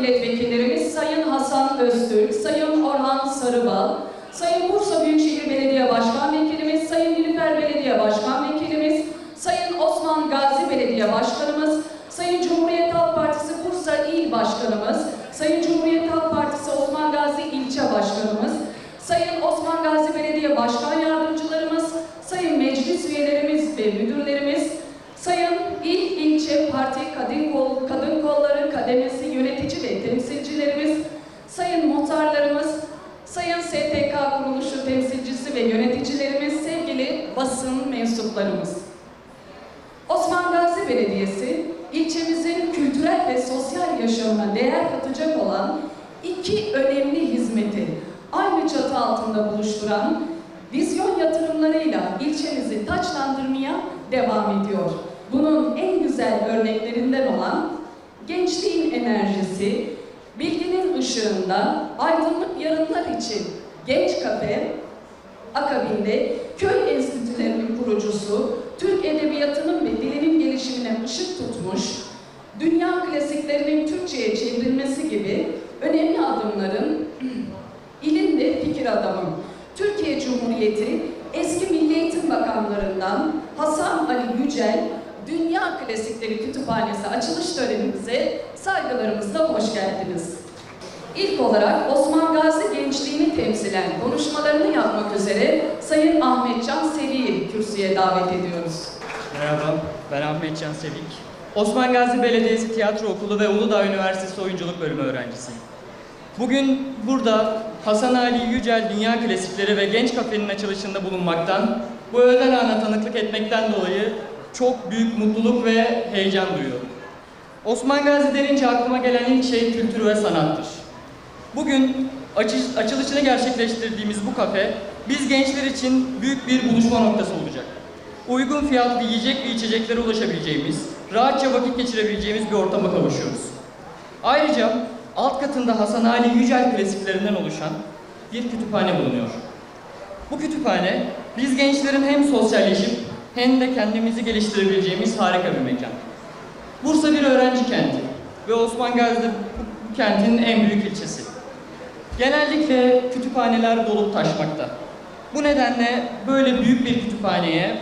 milletvekillerimiz Sayın Hasan Öztürk, Sayın Orhan Sarıbal, Sayın Bursa Büyükşehir Belediye Başkan Vekilimiz, Sayın Nilüfer Belediye Başkan Vekilimiz, Sayın Osman Gazi Belediye Başkanımız, Sayın Cumhuriyet Halk Partisi Bursa İl Başkanımız, Sayın Cumhuriyet Halk Partisi Osman Gazi İlçe Başkanımız, Sayın Osman Gazi Belediye Başkan Yardımcılarımız, Sayın Meclis Üyelerimiz ve Müdürlerimiz, Sayın İl İlçe Parti Kadın, Kol, Kadın Kolları Kademesi Temsilcilerimiz, Sayın Muhtarlarımız, Sayın STK Kuruluşu Temsilcisi ve Yöneticilerimiz, sevgili basın mensuplarımız. Osman Gazi Belediyesi, ilçemizin kültürel ve sosyal yaşamına değer katacak olan iki önemli hizmeti aynı çatı altında buluşturan vizyon yatırımlarıyla ilçemizi taçlandırmaya devam ediyor. Bunun en güzel örneklerinden olan gençliğin enerjisi, bilginin ışığında aydınlık yarınlar için Genç Kafe, Akabinde köy enstitülerinin kurucusu, Türk edebiyatının ve dilinin gelişimine ışık tutmuş, dünya klasiklerinin Türkçe'ye çevrilmesi gibi önemli adımların ilim fikir adamı, Türkiye Cumhuriyeti eski Milli Eğitim Bakanlarından Hasan Ali Yücel, Dünya Klasikleri Kütüphanesi açılış törenimize saygılarımızla hoş geldiniz. İlk olarak Osman Gazi gençliğini temsilen konuşmalarını yapmak üzere Sayın Ahmetcan Seri'yi kürsüye davet ediyoruz. Merhaba, ben Ahmet Can Sevik. Osman Gazi Belediyesi Tiyatro Okulu ve Uludağ Üniversitesi Oyunculuk Bölümü öğrencisiyim. Bugün burada Hasan Ali Yücel Dünya Klasikleri ve Genç Kafe'nin açılışında bulunmaktan, bu özel ana tanıklık etmekten dolayı çok büyük mutluluk ve heyecan duyuyorum. Osman Gazi denince aklıma gelen ilk şey kültür ve sanattır. Bugün açı- açılışını gerçekleştirdiğimiz bu kafe, biz gençler için büyük bir buluşma noktası olacak. Uygun fiyatlı yiyecek ve içeceklere ulaşabileceğimiz, rahatça vakit geçirebileceğimiz bir ortama kavuşuyoruz. Ayrıca alt katında Hasan Ali Yücel klasiklerinden oluşan bir kütüphane bulunuyor. Bu kütüphane, biz gençlerin hem sosyalleşip hem de kendimizi geliştirebileceğimiz harika bir mekan. Bursa bir öğrenci kenti ve Osman Gazi de bu- bu kentin en büyük ilçesi. Genellikle kütüphaneler dolup taşmakta. Bu nedenle böyle büyük bir kütüphaneye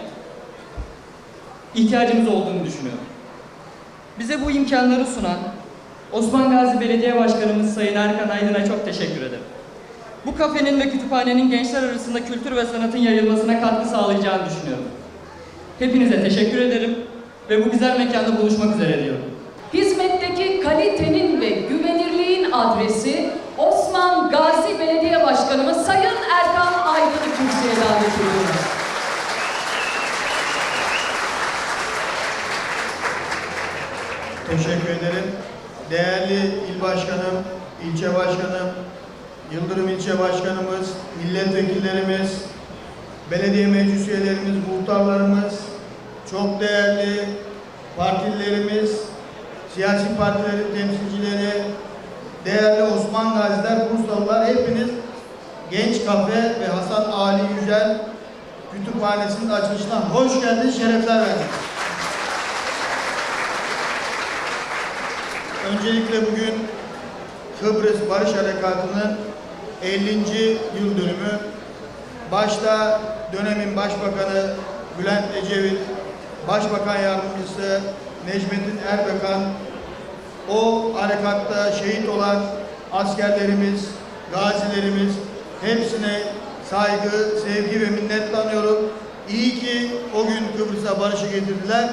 ihtiyacımız olduğunu düşünüyorum. Bize bu imkanları sunan Osman Gazi Belediye Başkanımız Sayın Erkan Aydın'a çok teşekkür ederim. Bu kafenin ve kütüphanenin gençler arasında kültür ve sanatın yayılmasına katkı sağlayacağını düşünüyorum. Hepinize teşekkür ederim ve bu güzel mekanda buluşmak üzere diyorum. Hizmetteki kalitenin ve güvenirliğin adresi Osman Gazi Belediye Başkanımız Sayın Erkan Aydın'ı kürsüye davet ediyoruz. Teşekkür ederim. Değerli il başkanım, ilçe başkanım, Yıldırım ilçe başkanımız, milletvekillerimiz, belediye meclis üyelerimiz, muhtarlarımız, çok değerli partililerimiz, siyasi partilerin temsilcileri, değerli Osman Gaziler, Bursalılar hepiniz Genç Kafe ve Hasan Ali Yücel Kütüphanesi'nin açılışına hoş geldiniz, şerefler verdiniz. Öncelikle bugün Kıbrıs Barış Harekatı'nın 50. yıl dönümü. Başta dönemin Başbakanı Bülent Ecevit, Başbakan Yardımcısı Necmettin Erbakan, o harekatta şehit olan askerlerimiz, gazilerimiz hepsine saygı, sevgi ve minnetle anıyorum. İyi ki o gün Kıbrıs'a barışı getirdiler.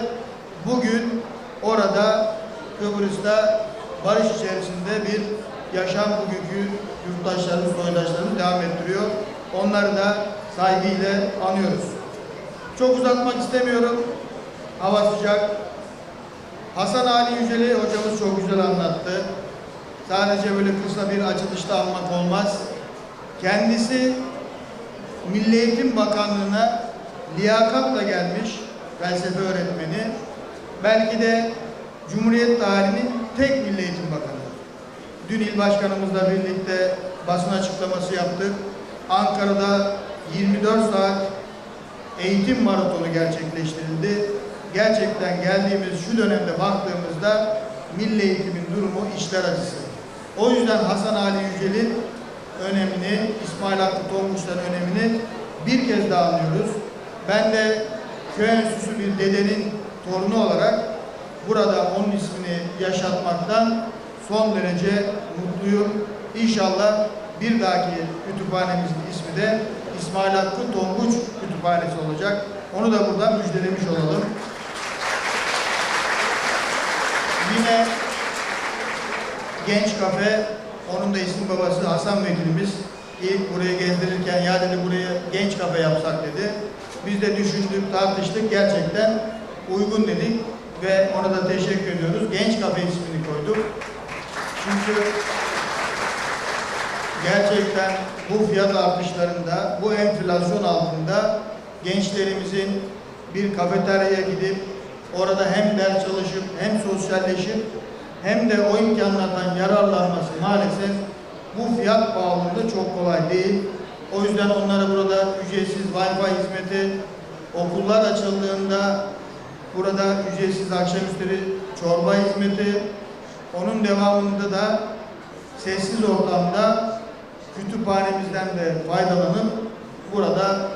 Bugün orada Kıbrıs'ta barış içerisinde bir yaşam bugünkü yurttaşlarımız, soydaşlarımız devam ettiriyor. Onları da saygıyla anıyoruz. Çok uzatmak istemiyorum. Hava sıcak. Hasan Ali Yücel'i hocamız çok güzel anlattı. Sadece böyle kısa bir açılışta almak olmaz. Kendisi Milli Eğitim Bakanlığı'na liyakatla gelmiş felsefe öğretmeni. Belki de Cumhuriyet tarihinin tek Milli Eğitim Bakanı. Dün il başkanımızla birlikte basın açıklaması yaptık. Ankara'da 24 saat eğitim maratonu gerçekleştirildi. Gerçekten geldiğimiz şu dönemde baktığımızda milli eğitimin durumu işler acısı. O yüzden Hasan Ali Yücel'in önemini, İsmail Hakkı Tonguç'tan önemini bir kez daha anlıyoruz. Ben de köy enstitüsü bir dedenin torunu olarak burada onun ismini yaşatmaktan son derece mutluyum. İnşallah bir dahaki kütüphanemizin ismi de İsmail Hakkı Tonguç Kütüphanesi olacak. Onu da buradan müjdelemiş olalım. Yine Genç Kafe, onun da isim babası Hasan Vekilimiz ilk burayı gezdirirken ya dedi buraya genç kafe yapsak dedi. Biz de düşündük, tartıştık, gerçekten uygun dedik ve ona da teşekkür ediyoruz. Genç Kafe ismini koyduk. Çünkü gerçekten bu fiyat artışlarında, bu enflasyon altında gençlerimizin bir kafeteryaya gidip orada hem ders çalışıp hem sosyalleşip hem de o imkanlardan yararlanması maalesef bu fiyat pahalılığında çok kolay değil. O yüzden onlara burada ücretsiz Wi-Fi hizmeti, okullar açıldığında burada ücretsiz akşamüstleri çorba hizmeti, onun devamında da sessiz ortamda kütüphanemizden de faydalanıp burada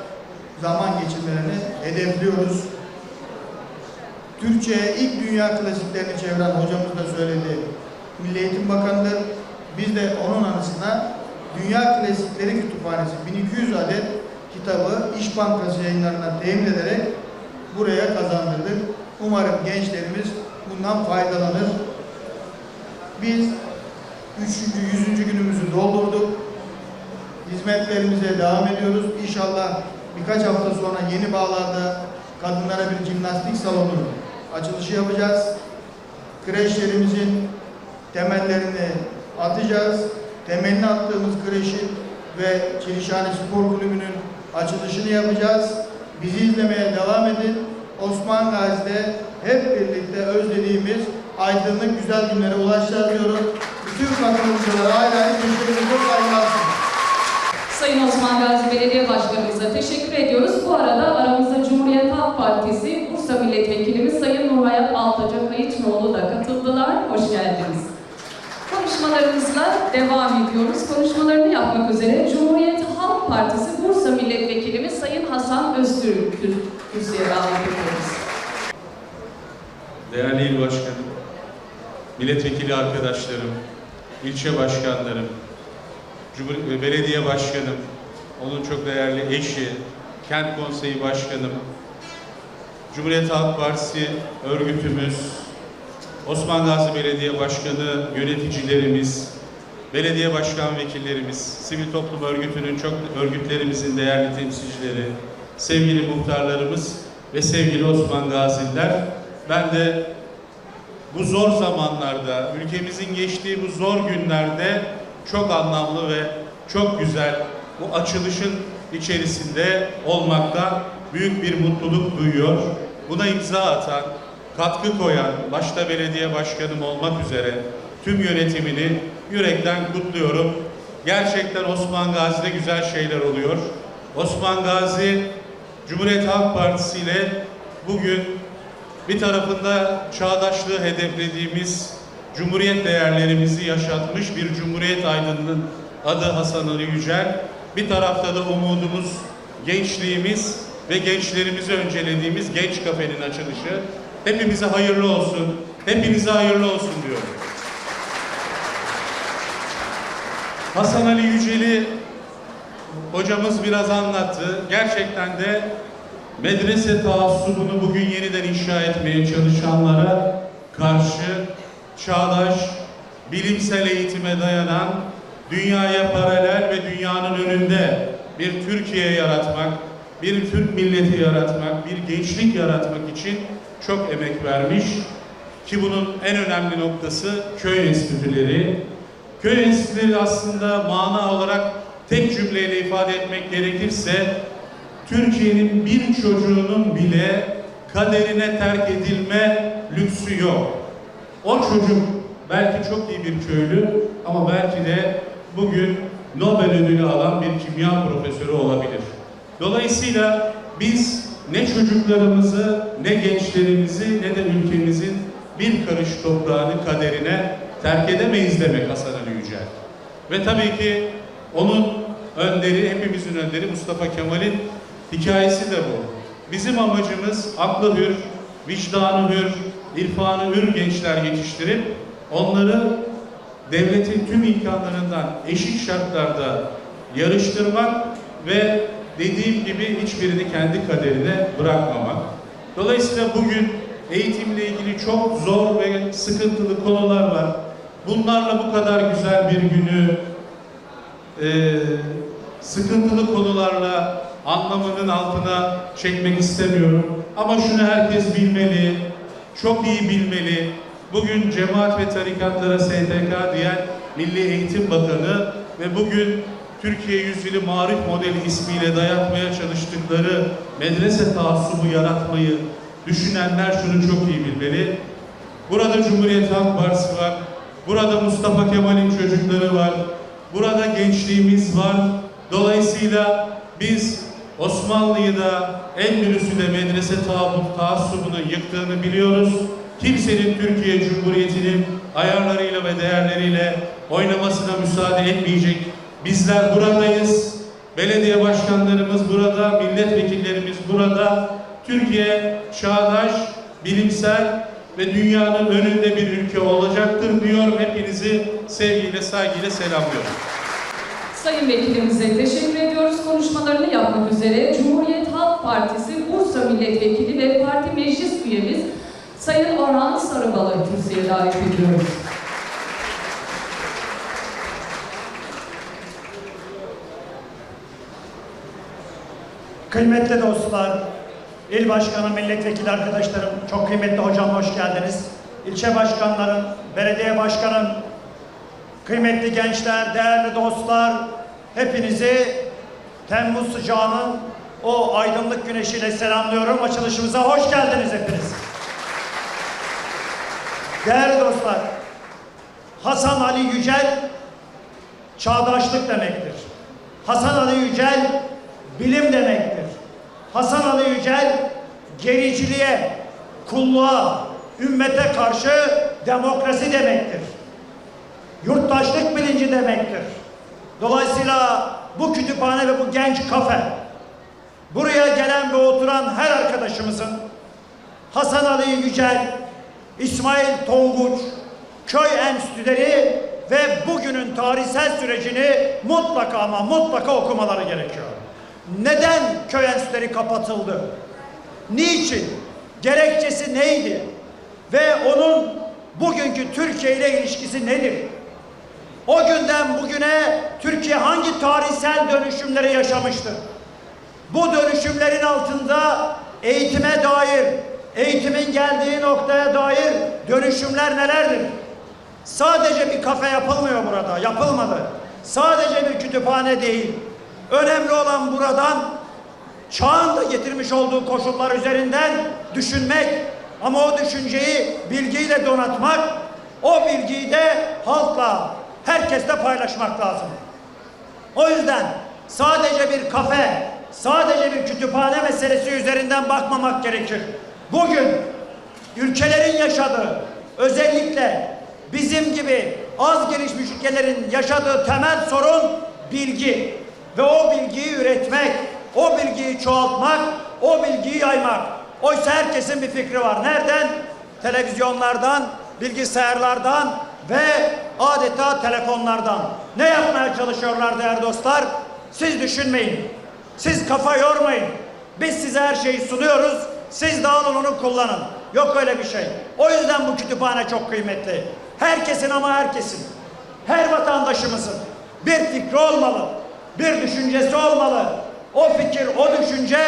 zaman geçirmelerini hedefliyoruz. Türkçe'ye ilk dünya klasiklerini çeviren hocamız da söyledi. Milli Eğitim Bakanı'dır. Biz de onun anısına Dünya Klasikleri Kütüphanesi 1200 adet kitabı İş Bankası yayınlarına temin ederek buraya kazandırdık. Umarım gençlerimiz bundan faydalanır. Biz 3. 100. günümüzü doldurduk. Hizmetlerimize devam ediyoruz. İnşallah birkaç hafta sonra yeni bağlarda kadınlara bir jimnastik salonu açılışı yapacağız. Kreşlerimizin temellerini atacağız. Temelini attığımız kreşin ve Çelişhane Spor Kulübü'nün açılışını yapacağız. Bizi izlemeye devam edin. Osman Gazi'de hep birlikte özlediğimiz aydınlık güzel günlere ulaşacağız diyorum. Bütün katılımcılara ayrı ayrı teşekkür ediyorum. Saygılar sunuyorum. Sayın Osman Gazi Belediye Başkanımıza teşekkür ediyoruz. Bu arada aramızda Cumhuriyet Halk Partisi Bursa Milletvekilimiz Sayın Nurhayat Kayıtlıoğlu da katıldılar. Hoş geldiniz. Konuşmalarımızla devam ediyoruz. Konuşmalarını yapmak üzere Cumhuriyet Halk Partisi Bursa Milletvekilimiz Sayın Hasan Öztürk kürsüye davet ediyoruz. Değerli il başkanım, milletvekili arkadaşlarım, ilçe başkanlarım, Cumhur- belediye başkanım, onun çok değerli eşi, kent konseyi başkanım, Cumhuriyet Halk Partisi örgütümüz, Osman Gazi Belediye Başkanı yöneticilerimiz, belediye başkan vekillerimiz, sivil toplum örgütünün çok örgütlerimizin değerli temsilcileri, sevgili muhtarlarımız ve sevgili Osman Gaziler, ben de bu zor zamanlarda, ülkemizin geçtiği bu zor günlerde çok anlamlı ve çok güzel bu açılışın içerisinde olmaktan büyük bir mutluluk duyuyor. Buna imza atan, katkı koyan, başta belediye başkanım olmak üzere tüm yönetimini yürekten kutluyorum. Gerçekten Osman Gazi'de güzel şeyler oluyor. Osman Gazi Cumhuriyet Halk Partisi ile bugün bir tarafında çağdaşlığı hedeflediğimiz Cumhuriyet değerlerimizi yaşatmış bir Cumhuriyet aydınının adı Hasan Ali Yücel. Bir tarafta da umudumuz, gençliğimiz ve gençlerimizi öncelediğimiz Genç Kafe'nin açılışı. Hepimize hayırlı olsun, hepinize hayırlı olsun diyorum. Hasan Ali Yücel'i hocamız biraz anlattı. Gerçekten de medrese taassubunu bugün yeniden inşa etmeye çalışanlara karşı çağdaş, bilimsel eğitime dayanan, dünyaya paralel ve dünyanın önünde bir Türkiye yaratmak, bir Türk milleti yaratmak, bir gençlik yaratmak için çok emek vermiş. Ki bunun en önemli noktası köy enstitüleri. Köy enstitüleri aslında mana olarak tek cümleyle ifade etmek gerekirse Türkiye'nin bir çocuğunun bile kaderine terk edilme lüksü yok. O çocuk belki çok iyi bir köylü ama belki de bugün Nobel ödülü alan bir kimya profesörü olabilir. Dolayısıyla biz ne çocuklarımızı, ne gençlerimizi, ne de ülkemizin bir karış toprağını kaderine terk edemeyiz demek Hasan Ali Yücel. Ve tabii ki onun önderi, hepimizin önderi Mustafa Kemal'in hikayesi de bu. Bizim amacımız aklı hür, vicdanı hür, irfanı hür gençler yetiştirip onları devletin tüm imkanlarından eşit şartlarda yarıştırmak ve dediğim gibi hiçbirini kendi kaderine bırakmamak. Dolayısıyla bugün eğitimle ilgili çok zor ve sıkıntılı konular var. Bunlarla bu kadar güzel bir günü e, sıkıntılı konularla anlamının altına çekmek istemiyorum. Ama şunu herkes bilmeli, çok iyi bilmeli. Bugün cemaat ve tarikatlara STK diyen Milli Eğitim Bakanı ve bugün Türkiye Yüzyılı Marif Modeli ismiyle dayatmaya çalıştıkları medrese taassubu yaratmayı düşünenler şunu çok iyi bilmeli. Burada Cumhuriyet Halk Partisi var. Burada Mustafa Kemal'in çocukları var. Burada gençliğimiz var. Dolayısıyla biz Osmanlı'yı da Endülüs'ü de medrese tabu- taassubunu yıktığını biliyoruz. Kimsenin Türkiye Cumhuriyeti'nin ayarlarıyla ve değerleriyle oynamasına müsaade etmeyecek. Bizler buradayız. Belediye başkanlarımız burada, milletvekillerimiz burada. Türkiye çağdaş, bilimsel ve dünyanın önünde bir ülke olacaktır diyor. Hepinizi sevgiyle, saygıyla selamlıyorum. Sayın Vekilimize teşekkür ediyoruz. Konuşmalarını yapmak üzere Cumhuriyet Halk Partisi Bursa Milletvekili ve Parti Meclis Üyemiz Sayın Orhan Sarıbal'ı kürsüye davet ediyoruz. Kıymetli dostlar, il başkanı, milletvekili arkadaşlarım, çok kıymetli hocam hoş geldiniz. İlçe başkanlarım, belediye başkanım, kıymetli gençler, değerli dostlar, hepinizi Temmuz sıcağının o aydınlık güneşiyle selamlıyorum. Açılışımıza hoş geldiniz hepiniz. Değerli dostlar, Hasan Ali Yücel çağdaşlık demektir. Hasan Ali Yücel bilim demektir. Hasan Ali Yücel gericiliğe, kulluğa, ümmete karşı demokrasi demektir. Yurttaşlık bilinci demektir. Dolayısıyla bu kütüphane ve bu genç kafe buraya gelen ve oturan her arkadaşımızın Hasan Ali Yücel, İsmail Tonguç, köy enstitüleri ve bugünün tarihsel sürecini mutlaka ama mutlaka okumaları gerekiyor. Neden köy enstitüleri kapatıldı? Niçin? Gerekçesi neydi? Ve onun bugünkü Türkiye ile ilişkisi nedir? O günden bugüne Türkiye hangi tarihsel dönüşümleri yaşamıştır? Bu dönüşümlerin altında eğitime dair, eğitimin geldiği noktaya dair dönüşümler nelerdir? Sadece bir kafe yapılmıyor burada, yapılmadı. Sadece bir kütüphane değil. Önemli olan buradan çağın da getirmiş olduğu koşullar üzerinden düşünmek ama o düşünceyi bilgiyle donatmak, o bilgiyi de halkla, herkesle paylaşmak lazım. O yüzden sadece bir kafe, sadece bir kütüphane meselesi üzerinden bakmamak gerekir. Bugün ülkelerin yaşadığı, özellikle bizim gibi az gelişmiş ülkelerin yaşadığı temel sorun bilgi. Ve o bilgiyi üretmek, o bilgiyi çoğaltmak, o bilgiyi yaymak. Oysa herkesin bir fikri var. Nereden? Televizyonlardan, bilgisayarlardan ve adeta telefonlardan. Ne yapmaya çalışıyorlar değerli dostlar? Siz düşünmeyin. Siz kafa yormayın. Biz size her şeyi sunuyoruz. Siz de alın onu kullanın. Yok öyle bir şey. O yüzden bu kütüphane çok kıymetli. Herkesin ama herkesin. Her vatandaşımızın bir fikri olmalı. Bir düşüncesi olmalı. O fikir, o düşünce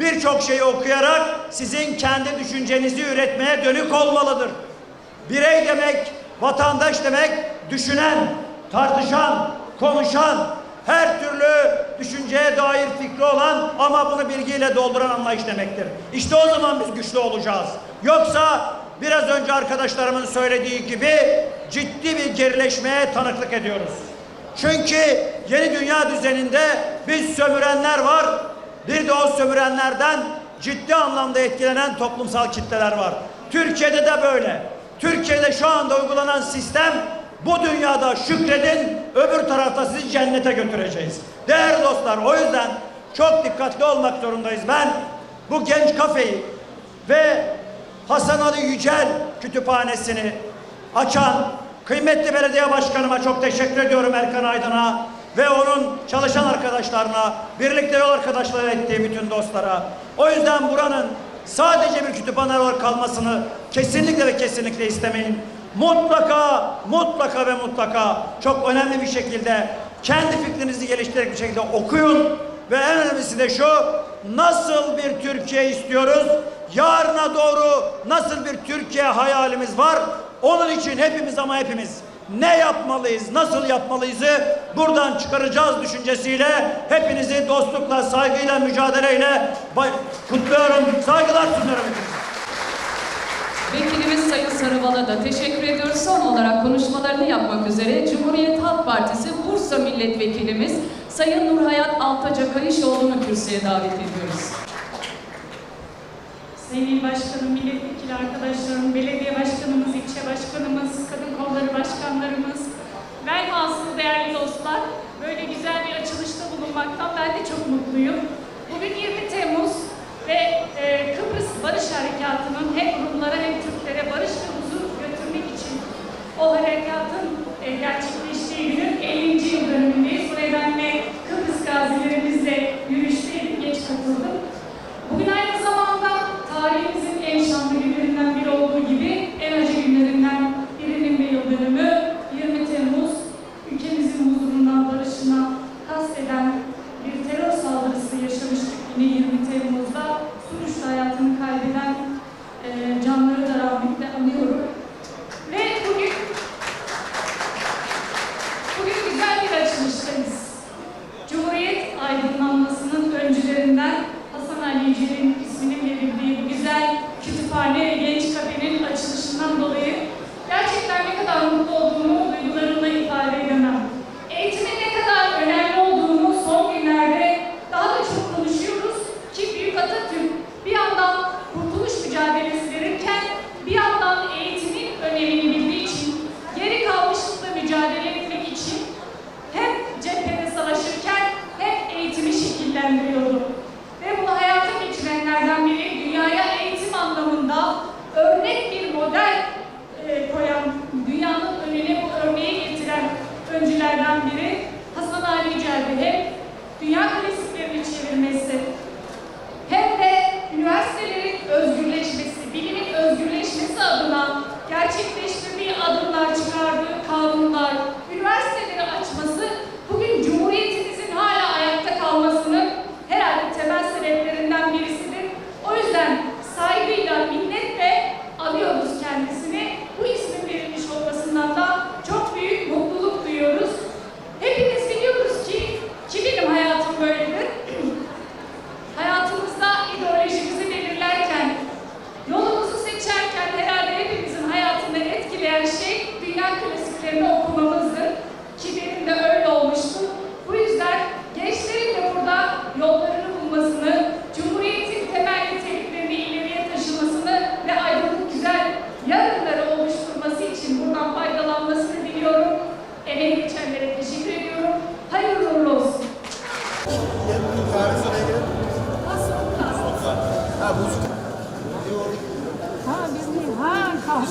birçok şeyi okuyarak sizin kendi düşüncenizi üretmeye dönük olmalıdır. Birey demek, vatandaş demek, düşünen, tartışan, konuşan, her türlü düşünceye dair fikri olan ama bunu bilgiyle dolduran anlayış demektir. İşte o zaman biz güçlü olacağız. Yoksa biraz önce arkadaşlarımın söylediği gibi ciddi bir gerileşmeye tanıklık ediyoruz. Çünkü yeni dünya düzeninde biz sömürenler var. Bir de o sömürenlerden ciddi anlamda etkilenen toplumsal kitleler var. Türkiye'de de böyle. Türkiye'de şu anda uygulanan sistem bu dünyada şükredin, öbür tarafta sizi cennete götüreceğiz. Değerli dostlar, o yüzden çok dikkatli olmak zorundayız. Ben bu genç kafeyi ve Hasan Ali Yücel kütüphanesini açan kıymetli belediye başkanıma çok teşekkür ediyorum Erkan Aydın'a ve onun çalışan arkadaşlarına, birlikte yol arkadaşları ettiği bütün dostlara. O yüzden buranın sadece bir kütüphane olarak kalmasını kesinlikle ve kesinlikle istemeyin. Mutlaka, mutlaka ve mutlaka çok önemli bir şekilde kendi fikrinizi geliştirerek bir şekilde okuyun ve en önemlisi de şu nasıl bir Türkiye istiyoruz? Yarına doğru nasıl bir Türkiye hayalimiz var? Onun için hepimiz ama hepimiz ne yapmalıyız, nasıl yapmalıyızı buradan çıkaracağız düşüncesiyle hepinizi dostlukla, saygıyla, mücadeleyle kutluyorum. Saygılar sunuyorum. Vekilimiz Sayın Sarıbal'a da teşekkür ediyoruz. Son olarak konuşmalarını yapmak üzere Cumhuriyet Halk Partisi Bursa Milletvekilimiz Sayın Nurhayat Altaca Kayışoğlu'nu kürsüye davet ediyoruz. Sayın İl Başkanım, milletvekili arkadaşlarım, belediye başkanımız, ilçe başkanımız, kadın kolları başkanlarımız, velhasıl değerli dostlar, böyle güzel bir açılışta bulunmaktan ben de çok mutluyum. Bugün 20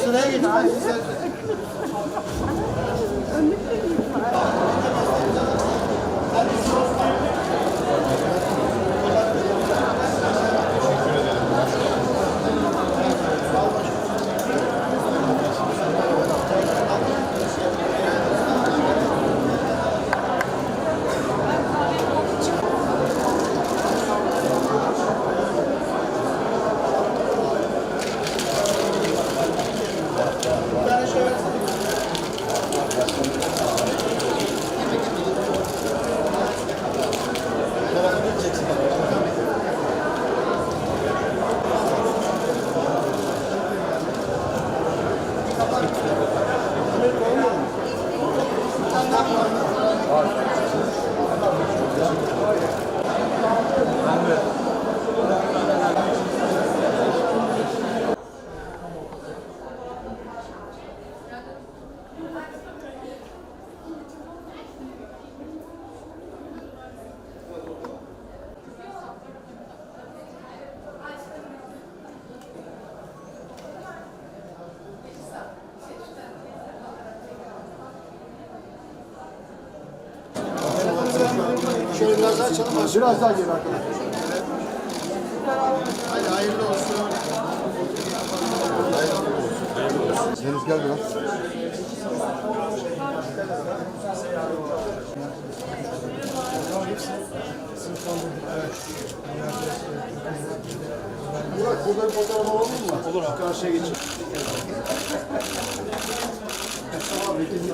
Sıraya geç. Şöyle Danke schön. Biraz daha açalım. Biraz daha geri arkadaşlar. Hadi hayırlı olsun. Deniz gel biraz. Burak burada bir fotoğraf alalım mı? Olur abi. Karşıya geçelim.